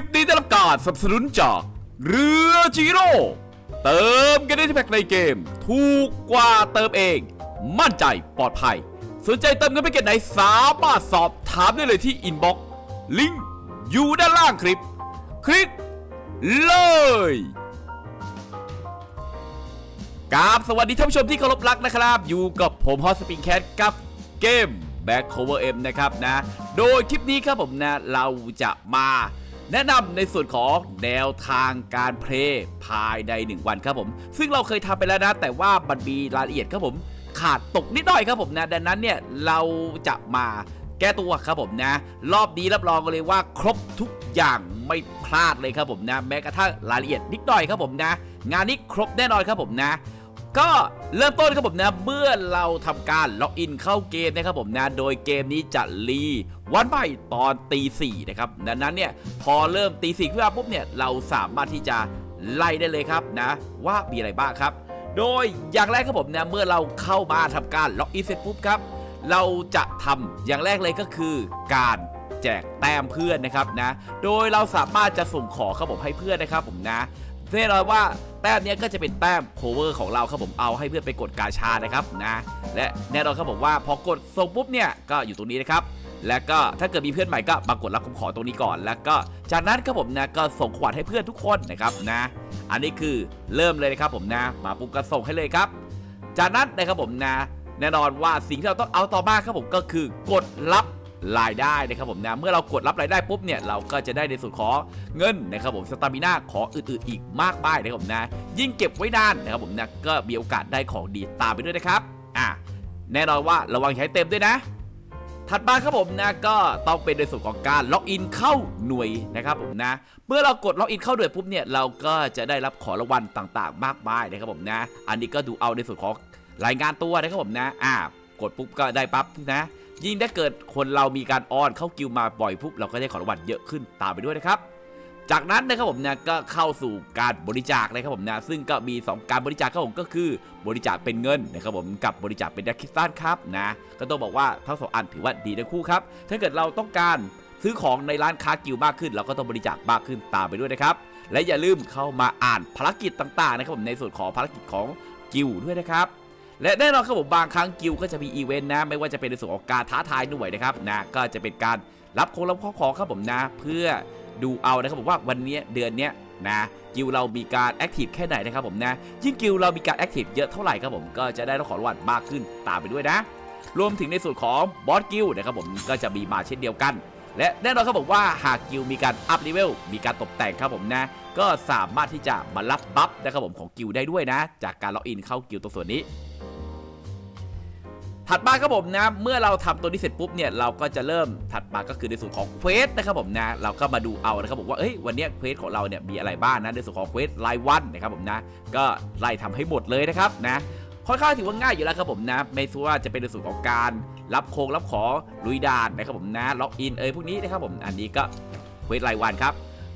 คลิปนี้ได้รับการสนับสนุนจากเรือจีโร่เติมกันได้ที่แพ็กในเกม ถูกกว่าเติมเอง มั่นใจปลอดภัย สนใจเติมเงินไปเก็ตไหนสามารถสอบถามได้เลยที่อินบ็อกซ์ลิงก์อยู่ด้านล่างคลิป คลิกเลยกราบสวัสดีท่านผู้ชมที่เคารพรักนะครับ อยู่กับผมฮอสปิงแคทกับเกม Back Cover M นะครับนะ โดยคลิปนี้ครับผมนะ เราจะมา แนะนำในส่วนของแนวทางการเพลย์ภายใน 1 วันครับผม ซึ่งเราเคยทำไปแล้วนะ แต่ว่ามันมีรายละเอียดครับผม ขาดตกนิดหน่อยครับผมนะดังนั้นเนี่ยเราจะมาแก้ตัวครับผมนะ รอบนี้รับรองเลยว่าครบทุกอย่างไม่พลาดเลยครับผมนะ แม้กระทั่งรายละเอียดนิดหน่อยครับผมนะ งานนี้ครบแน่นอนครับผมนะ ก็เริ่มต้นครับผมนะเมื่อเราทำการล็อกอินเข้าเกมนะครับผมนะโดยเกมนี้จะรีวันใหม่ตอนตีสี่นะครับดังนั้นเนี่ยพอเริ่มตีสี่ขึ้นมาปุ๊บเนี่ยเราสามารถที่จะไล่ได้เลยครับนะว่ามีอะไรบ้างครับ โดยอย่างแรกครับผมนะเมื่อเราเข้ามาทำการล็อกอินเสร็จปุ๊บครับเราจะทำอย่างแรกเลยก็คือการแจกแต้มเพื่อนนะครับนะ โดยเราสามารถจะส่งขอครับผมให้เพื่อนนะครับผมนะ แน่นอนว่าแต้มเนี้ยก็จะเป็นแต้มโคเวอร์ของเราครับผมเอาให้เพื่อนไปกดกาชานะครับนะและแน่นอนครับผมว่าพอกดส่งปุ๊บเนี่ยก็อยู่ตรงนี้นะครับแล้วก็ถ้าเกิดมีเพื่อนใหม่ก็มากดรับคำขอตรงนี้ก่อน แล้วก็จากนั้นครับผมนะก็ส่งขวัญให้เพื่อนทุกคนนะครับนะ อันนี้คือเริ่มเลยนะครับผมนะมาปุ๊บก็ส่งให้เลยครับ จากนั้นนะครับผมนะ แน่นอนว่าสิ่งที่เราต้องเอาต่อมาครับผมก็คือกดรับ รายได้นะครับผมนะเมื่อเรากดรับรายได้ปุ๊บเนี่ยเราก็จะได้ในส่วนของเงินนะครับผมสตามิน่าของอื่นๆอีกมากมายนะครับผมนะยิ่งเก็บไว้นานนะครับผมนะก็มีโอกาสได้ของดีตามไปด้วยนะครับอะแน่นอนว่าระวังใช้เต็มด้วยนะถัดมาครับผมนะก็ต้องเป็นในส่วนของการล็อกอินเข้าหน่วยนะครับผมนะเมื่อเรากดล็อกอินเข้าหน่วยปุ๊บเนี่ยเราก็จะได้รับของรางวัลต่างๆ มากมายนะครับผมนะ อันนี้ก็ดูเอาในส่วนของรายงานตัวนะครับผมนะอ่ากดปุ๊บก็ได้ปั๊บนะ ยิ่งถ้าเกิดคนเรามีการออนเข้ากิวมาบ่อยปุ๊บเราก็ได้ของรางวัลเยอะขึ้นตามไปด้วยนะครับ จากนั้นนะครับผมเนะก็เข้าสู่การบริจาคเลยครับผมนะซึ่งก็มี 2 การบริจาคครับผมก็คือบริจาคเป็นเงินนะครับผมกับบริจาคเป็นดักคิสตันครับนะก็ต้องบอกว่าทั้งสองอันถือว่าดีทั้งคู่ครับถ้าเกิดเราต้องการซื้อของในร้านค้ากิวมากขึ้น เราก็ต้องบริจาคมากขึ้นตามไปด้วยนะครับและอย่าลืมเข้ามาอ่านภารกิจต่างๆนะครับผมในส่วนของภารกิจของกิวด้วยนะครับ และแน่นอนครับผมบางครั้งกิวก็จะมีอีเวนต์นะ ไม่ว่าจะเป็นในส่วนของการท้าทายหน่วยนะครับนะก็จะเป็นการรับของรับข้อขอครับผมนะ เพื่อดูเอานะครับผมว่าวันนี้เดือนนี้นะกิวเรามีการแอคทีฟแค่ไหนนะครับผมนะยิ่งกิวเรามีการแอคทีฟเยอะเท่าไหร่ครับผมก็จะได้รับของรางวัลมากขึ้นตามไปด้วยนะ รวมถึงในส่วนของบอสกิลนะครับผมก็จะมีมาเช่นเดียวกัน และแน่นอนครับผมว่าหากกิลมีการอัพเลเวลมีการตกแต่งครับผมนะ ก็สามารถที่จะมารับบัฟนะครับผมของกิลได้ด้วยนะ จากการล็อกอินเข้ากิลตรงส่วนนี้ ถัดมาครับผมนะ เมื่อเราทำตัวนี้เสร็จปุ๊บเนี่ยเราก็จะเริ่มถัดมาก็คือในส่วนของเควสนะครับผมนะ เราก็มาดูเอานะครับผมว่าเอ้ยวันนี้เควสของเราเนี่ยมีอะไรบ้างนะในส่วนของเควสรายวันนะครับผมนะ ก็ไล่ทำให้หมดเลยนะครับนะค่อนข้างถือว่าง่ายอยู่แล้วครับผมนะ ไม่ว่าจะเป็นในส่วนของการรับโครงรับขอลุยด่านนะครับผมนะล็อกอินเอ้ยพวกนี้นะครับผมอันนี้ก็เควสรายวันครับ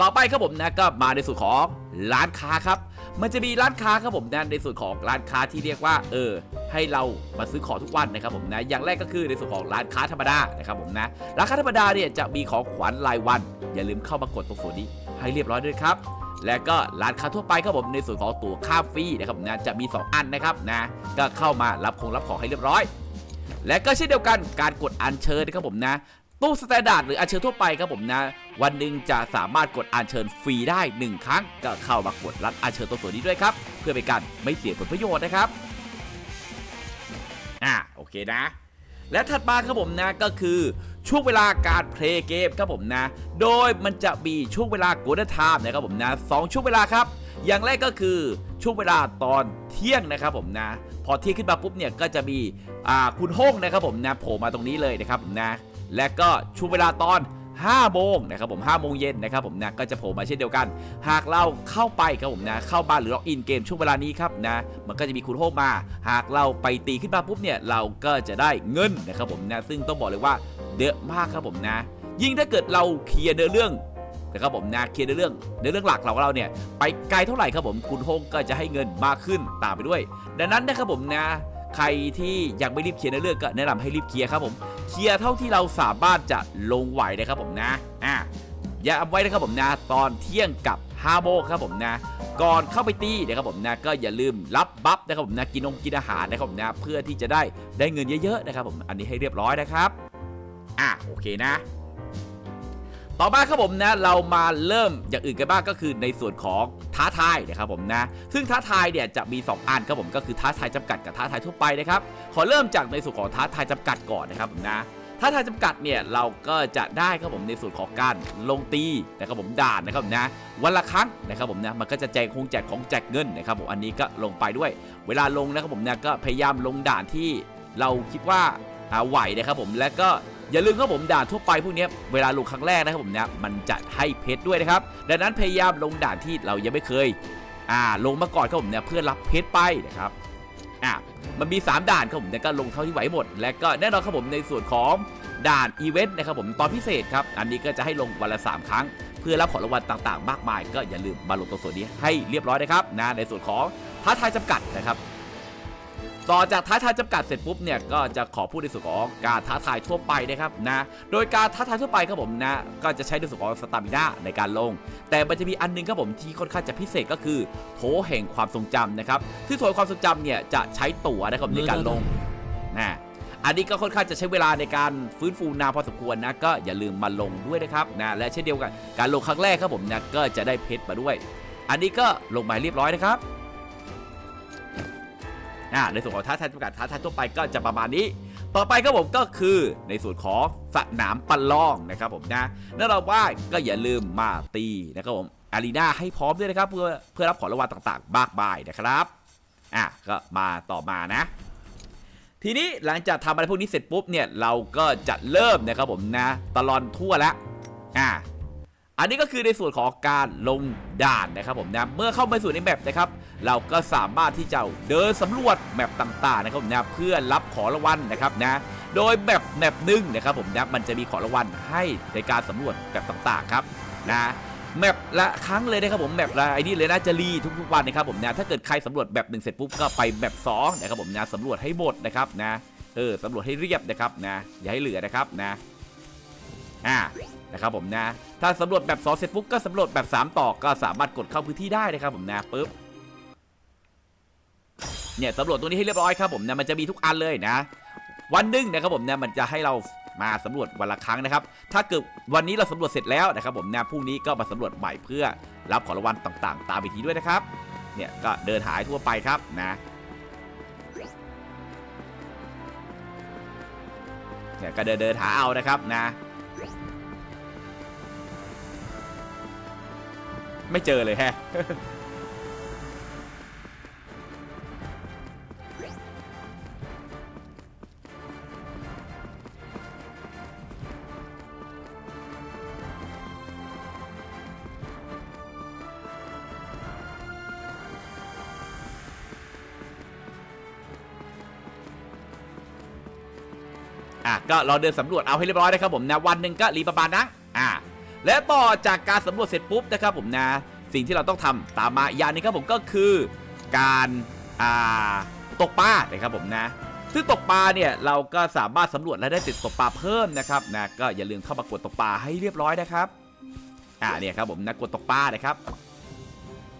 ต่อไปครับผมนะก็มาในส่วนของร้านค้าครับ มันจะมีร้านค้าครับผมนะในส่วนของร้านค้าที่เรียกว่า เออ ให้เรามาซื้อของทุกวันนะครับผมนะอย่างแรกก็คือในส่วนของร้านค้าธรรมดานะครับผมนะร้านค้าธรรมดาเนี่ยจะมีของขวัญรายวัน อย่าลืมเข้ามากดตรงส่วนนี้ให้เรียบร้อยด้วยครับและก็ร้านค้าทั่วไปครับผมในส่วนของตั๋วข้าฟรีนะครับนะจะมี 2 อันนะครับนะก็เข้ามารับของรับของให้เรียบร้อย และก็เช่นเดียวกันการกดอัญเชิญนะครับผมนะ ตู้สแตนดาร์ดหรืออัญเชิญทั่วไปครับผมนะ วันหนึ่งจะสามารถกดอัญเชิญฟรีได้ 1 ครั้ง ก็เข้ามากดรับอัญเชิญตัวส่วนนี้ด้วยครับ เพื่อเป็นการไม่เสียผลประโยชน์นะครับ อะโอเคนะ และถัดมาครับผมนะก็คือช่วงเวลาการเพลย์เกมครับผมนะ โดยมันจะมีช่วงเวลาโกลเด้นไทม์นะครับผมนะสองช่วงเวลาครับ อย่างแรกก็คือช่วงเวลาตอนเที่ยงนะครับผมนะ พอเที่ยงขึ้นมาปุ๊บเนี่ยก็จะมีอ่าคุณห้องนะครับผมนะโผล่มาตรงนี้เลยนะครับผมนะ และก็ช่วงเวลาตอน5โมงนะครับผม5โมงเย็นนะครับผมนะก็จะโผล่มาเช่นเดียวกัน หากเราเข้าไปครับผมนะเข้าบ้านหรือล็อกอินเกมช่วงเวลานี้ครับนะมันก็จะมีคุณโฮมมา หากเราไปตีขึ้นมาปุ๊บเนี่ยเราก็จะได้เงินนะครับผมนะซึ่งต้องบอกเลยว่าเยอะมากครับผมนะ ยิ่งถ้าเกิดเราเคลียร์เนื้อเรื่องนะครับผมนะเคลียร์เนื้อเรื่องเนื้อเรื่องหลักเราเราเนี่ยไปไกลเท่าไหร่ครับผมคุณโฮงก็จะให้เงินมากขึ้นตามไปด้วย ดังนั้นนะครับผมนะ ใครที่ยังไม่รีบเคลียร์เนื้อเรื่องก็แนะนำให้รีบเคลียร์ครับผมเคลียร์เท่าที่เราสามารถจะลงไหวนะครับผมนะอะย้ำไว้นะครับผมนะตอนเที่ยงกับ5โมงครับผมนะ ก่อนเข้าไปตีนะครับผมนะก็อย่าลืมรับบัฟนะครับผมนะกินนงกินอาหารนะครับผมนะเพื่อที่จะได้ได้เงินเยอะๆนะครับผมอันนี้ให้เรียบร้อยนะครับอะโอเคนะ ต่อมาครับผมนะเรามาเริ่มอย่างอื่นกันบ้างก็คือในส่วนของท้าทายนะครับผมนะ ซึ่งท้าทายเนี่ยจะมี 2อันครับผมก็คือท้าทายจำกัดกับท้าทายทั่วไปนะครับขอเริ่มจากในส่วนของท้าทายจำกัดก่อนนะครับผมนะท้าทายจำกัดเนี่ยเราก็จะได้ครับผมในส่วนของการลงตีนะครับผมด่านนะครับผมนะวันละครั้งนะครับผมนะมันก็จะแจกคงแจกของแจกเงินนะครับผมอันนี้ก็ลงไปด้วย เวลาลงนะครับผมนะก็พยายามลงด่านที่เราคิดว่าไหวนะครับผมและก็ อย่าลืมครับผมด่านทั่วไปพวกนี้เวลาลงครั้งแรกนะครับผมนะมันจะให้เพชรด้วยนะครับดังนั้นพยายามลงด่านที่เรายังไม่เคยอ่าลงมาก่อนครับผมเนี่ยเพื่อรับเพชรไปนะครับอะมันมี 3 ด่านครับผมเนี่ยก็ลงเท่าที่ไหวหมด และก็แน่นอนครับผมในส่วนของด่านอีเวนต์นะครับผมตอนพิเศษครับอันนี้ก็จะให้ลงวันละ 3 ครั้ง เพื่อรับของรางวัลต่างๆ มากมาย ก็อย่าลืมมาลงตรงส่วนนี้ให้เรียบร้อยนะครับนะในส่วนของท้าทายจำกัดนะครับ ต่อจากท้าทายจำกัดเสร็จปุ๊บเนี่ยก็จะขอพูดในส่วนของการท้าทายทั่วไปนะครับนะโดยการท้าทายทั่วไปครับผมนะก็จะใช้ในส่วนของสตามิน่าในการลง แต่มันจะมีอันหนึงครับผมที่ค่อนข้างจะพิเศษก็คือโถแห่งความทรงจำนะครับซึ่งโถแห่งความทรงจำเนี่ยจะใช้ตั๋วนะครับในการลงนะอันนี้ก็ค่อนข้างจะใช้เวลาในการฟื้นฟูนานพอสมควรนะก็อย่าลืมมาลงด้วยนะครับนะและเช่นเดียวกันการลงครั้งแรกครับผมนะก็จะได้เพชรมาด้วย อันนี้ก็ลงมาเรียบร้อยนะครับ อ่าในส่วนของท้าทายจำกัดท้าทายทั่วไปก็จะประมาณนี้ ต่อไปครับผมก็คือในส่วนของสนามปันล่องนะครับผมนะนั่นเราว่าก็อย่าลืมมาตีนะครับผมอารีนาให้พร้อมด้วยนะครับเพื่อเพื่อรับของรางวัลต่างๆมากมายนะครับอะก็มาต่อมานะ ทีนี้หลังจากทำอะไรพวกนี้เสร็จปุ๊บเนี่ยเราก็จะเริ่มนะครับผมนะตลอนทั่วแล้วอะอันนี้ก็คือในส่วนของการลงด่านนะครับผมนะเมื่อเข้ามาสู่ในแมปนะครับ เราก็สามารถที่จะเดินสำรวจแมปต่างๆนะครับนะเพื่อรับของรางวัลนะครับนะโดยแมปแมปหนึ่งนะครับผมนะมันจะมีของรางวัลให้ในการสำรวจแมปต่างๆครับนะแมปละครั้งเลยนะครับผมแมปละไอ้นี่เลยนะจะรีทุกๆวันนะครับผมนะถ้าเกิดใครสำรวจแบบหนึ่งเสร็จปุ๊บก็ไปแมปสองนะครับผมนะสำรวจให้หมดนะครับนะเออสำรวจให้เรียบนะครับนะอย่าให้เหลือนะครับนะอ่านะครับผมนะ ถ้าสำรวจแบบ2เสร็จปุ๊บก็สำรวจแบบ 3 ต่อก็สามารถกดเข้าพื้นที่ได้นะครับผมนะปุ๊บ เนี่ยสำรวจตรงนี้ให้เรียบร้อยครับผมนะมันจะมีทุกอันเลยนะ วันหนึ่งนะครับผมนะมันจะให้เรามาสำรวจวันละครั้งนะครับ ถ้าเกิดวันนี้เราสำรวจเสร็จแล้วนะครับผมนะพรุ่งนี้ก็มาสำรวจใหม่เพื่อรับของรางวัลต่างๆ ตามวิธีด้วยนะครับ เนี่ยก็เดินหายทั่วไปครับนะเนี่ยก็เดินเดินหาเอานะครับนะ ไม่เจอเลยแฮะ อะก็เราเดินสำรวจเอาให้เรียบร้อยนะครับผมนะวันหนึ่งก็รีประมาณนั้นอะและต่อจากการสำรวจเสร็จปุ๊บนะครับผมนะสิ่งที่เราต้องทำตามมาอย่างนึงครับผมก็คือการอ่าตกปลานะครับผมนะซึ่งตกปลาเนี่ยเราก็สามารถสำรวจและได้ติดตกปลาเพิ่มนะครับนะก็อย่าลืมเข้ามากดตกปลาให้เรียบร้อยนะครับอ่าเนี่ยครับผมนะกดตกปลานะครับ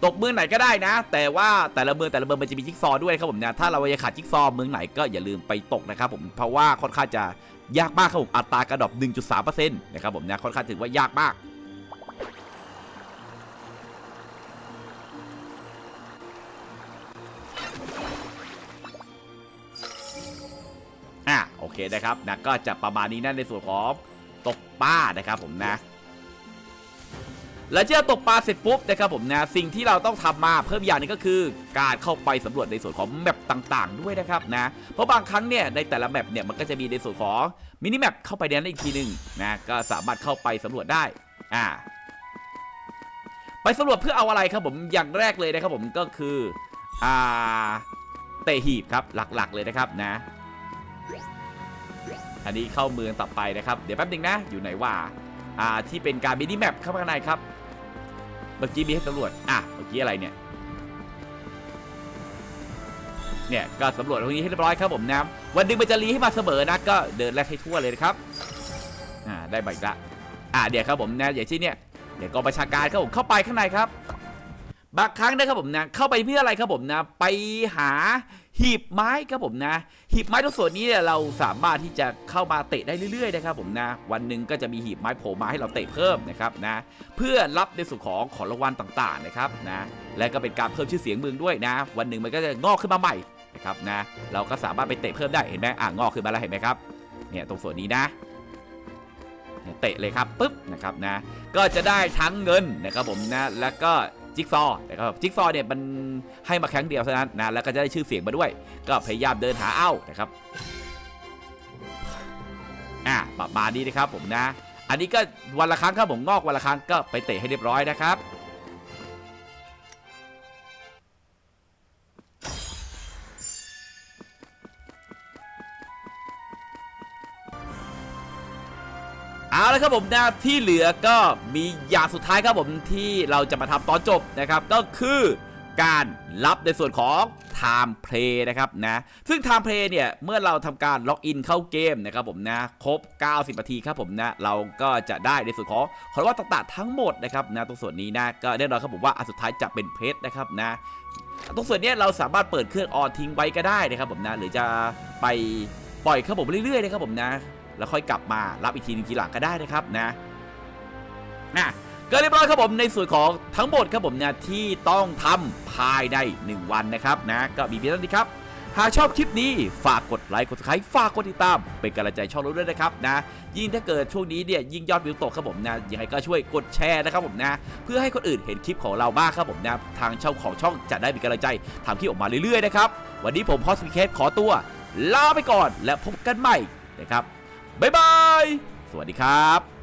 ตกเมืองไหนก็ได้นะ แต่ว่าแต่ละเมืองแต่ละเมืองมันจะมีจิ๊กซอด้วยครับผมนะถ้าเราจะขาดจิ๊กซอเมืองไหนก็อย่าลืมไปตกนะครับผมเพราะว่าค่อนข้างจะยากมากครับผมอัตรากระดอบ 1.3%นะครับผมนะค่อนข้างถือว่ายากมากอะโอเคนะครับนะก็จะประมาณนี้นะในส่วนของตกปลานะครับผมนะ หลังจากตกปลาเสร็จปุ๊บนะครับผมนะสิ่งที่เราต้องทำมาเพิ่มอย่างนึงก็คือ การเข้าไปสำรวจในส่วนของแมปต่างๆ ด้วยนะครับนะเพราะบางครั้งเนี่ยในแต่ละแมปเนี่ยมันก็จะมีในส่วนของมินิแมปเข้าไปในนั้นอีกทีหนึ่งนะก็สามารถเข้าไปสำรวจได้อ่าไปสำรวจเพื่อเอาอะไรครับผมอย่างแรกเลยนะครับผมก็คืออ่าเตะหีบครับหลักๆเลยนะครับนะ อันนี้เข้าเมืองต่อไปนะครับ เดี๋ยวแป๊บนึงนะอยู่ไหนว่าอ่าที่เป็นการมินิแมปเข้ามาข้างในครับ เมื่อกี้มีให้ตำรวจ อะ เมื่อกี้อะไรเนี่ย เนี่ย ก็สำรวจตรงนี้ให้เรียบร้อยครับผมนะ วันนึงมันจะรีให้มาเสมอนะ ก็เดินแลกให้ทั่วเลยนะครับ อ่า ได้ใบละ อ่าเดี๋ยวครับผมนะ อย่างที่เนี่ย เดี๋ยวกองประชาการครับผมเข้าไปข้างในครับ บางครั้งนะครับผมนะ เข้าไปเพื่ออะไรครับผมนะ ไปหา หีบไม้ครับผมนะ หีบไม้ตรงส่วนนี้เนี่ยเราสามารถที่จะเข้ามาเตะได้เรื่อยๆนะครับผมนะ วันหนึ่งก็จะมีหีบไม้โผล่มาให้เราเตะเพิ่มนะครับนะ เพื่อรับในส่วนของของรางวัลต่างๆนะครับนะ และก็เป็นการเพิ่มชื่อเสียงเมืองด้วยนะ วันหนึ่งมันก็จะงอกขึ้นมาใหม่นะครับนะ เราก็สามารถไปเตะเพิ่มได้เห็นไหมอ่างอกขึ้นมาแล้วเห็นไหมครับ เนี่ยตรงส่วนนี้นะเนี่ยเตะเลยครับปุ๊บนะครับนะ ก็จะได้ทั้งเงินนะครับผมนะ แล้วก็ จิ๊กซอว์นะครับจิ๊กซอว์เนี่ยมันให้มาครั้งเดียวเท่านั้นนะแล้วก็จะได้ชื่อเสียงมาด้วย ก็พยายามเดินหาเอ้านะครับอะประมาณนี้นะครับผมนะ อันนี้ก็วันละครั้งครับผมงอกวันละครั้งก็ไปเตะให้เรียบร้อยนะครับ เอาละครับผมนะที่เหลือก็มีอย่างสุดท้ายครับผมที่เราจะมาทำตอนจบนะครับ ก็คือการรับในส่วนของ Time Play นะครับนะซึ่ง Time Play เนี่ยเมื่อเราทำการล็อกอินเข้าเกมนะครับผมนะครบ 90 นาทีครับผมนะเราก็จะได้ในส่วนของของรางวัลต่างๆทั้งหมดนะครับนะตรงส่วนนี้นะก็แน่นอนครับผมว่าอันสุดท้ายจะเป็นเพชรนะครับนะตรงส่วนนี้เราสามารถเปิดเครื่องออนทิ้งไว้ก็ได้นะครับผมนะหรือจะไปปล่อยครับผมเรื่อยๆนะครับผมนะ แล้วค่อยกลับมารับอีกทีหนึงทีหลังก็ได้นะครับนะอะก็เรียบร้อยครับผมในส่วนของทั้งหมดครับผมเนี่ยที่ต้องทำภายใน 1 วันนะครับนะก็มีเพียงเท่านี้ครับหากชอบคลิปนี้ฝากกดไลค์กด subscribe ฝากกดติดตาม เป็นกำลังใจช่องเราด้วยนะครับนะ ยิ่งถ้าเกิดช่วงนี้เนี่ยยิ่งยอดวิวตกครับผมนะยังไงก็ช่วยกดแชร์นะครับผมนะ เพื่อให้คนอื่นเห็นคลิปของเราบ้างครับผมนะทางช่องของช่องจะได้มีกำลังใจทำคลิปออกมาเรื่อยๆนะครับวันนี้ผมพอสมิเคสขอตัว ลาไปก่อนและพบกันใหม่นะครับ บ๊ายบาย สวัสดีครับ